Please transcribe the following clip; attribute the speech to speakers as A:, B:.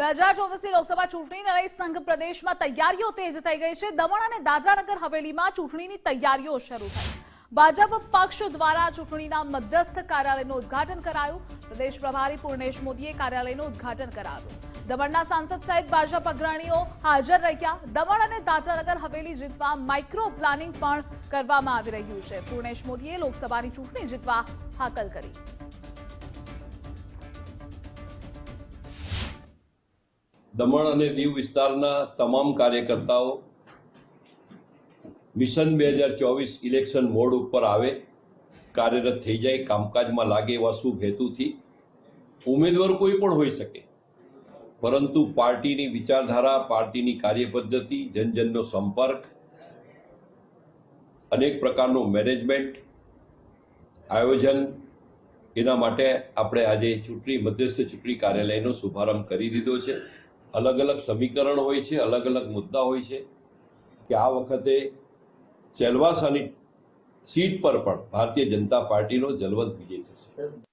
A: બે હજાર ચોવીસની લોકસભા ચૂંટણીને લઈ સંઘ પ્રદેશમાં તૈયારીઓ તેજ થઈ ગઈ છે. દમણ અને દાદરાનગર હવેલીમાં ચૂંટણીની તૈયારીઓ શરૂ થઈ. ભાજપ પક્ષ દ્વારા ચૂંટણીના મધ્યસ્થ કાર્યાલયનું ઉદ્ઘાટન કરાયું. પ્રદેશ પ્રભારી પૂર્ણેશ મોદીએ કાર્યાલયનું ઉદ્ઘાટન કરાવ્યું. દમણના સાંસદ સહિત ભાજપ અગ્રણીઓ હાજર રહ્યા. દમણ અને દાદરાનગર હવેલી જીતવા માઇક્રો પ્લાનિંગ પણ કરવામાં આવી રહ્યું છે. પૂર્ણેશ મોદીએ લોકસભાની ચૂંટણી જીતવા હાકલ કરી.
B: દમણ અને દીવ વિસ્તારના તમામ કાર્યકર્તાઓ મિશન બે હજાર ચોવીસ ઇલેક્શન મોડ ઉપર આવે, કાર્યરત થઈ જાય, કામકાજમાં લાગે એવા શુભ હેતુથી. ઉમેદવાર કોઈ પણ હોઈ શકે, પરંતુ પાર્ટીની વિચારધારા, પાર્ટીની કાર્યપદ્ધતિ, જનજનનો સંપર્ક, અનેક પ્રકારનું મેનેજમેન્ટ, આયોજન, એના માટે આપણે આજે ચૂંટણી મધ્યસ્થ ચૂંટણી કાર્યાલયનો શુભારંભ કરી દીધો છે. અલગ અલગ સમીકરણ હોય છે અલગ અલગ મુદ્દા હોય છે, કે આ વખતે સેલવાસાની સીટ પર પણ ભારતીય જનતા પાર્ટીનો જલવંત વિજય થશે.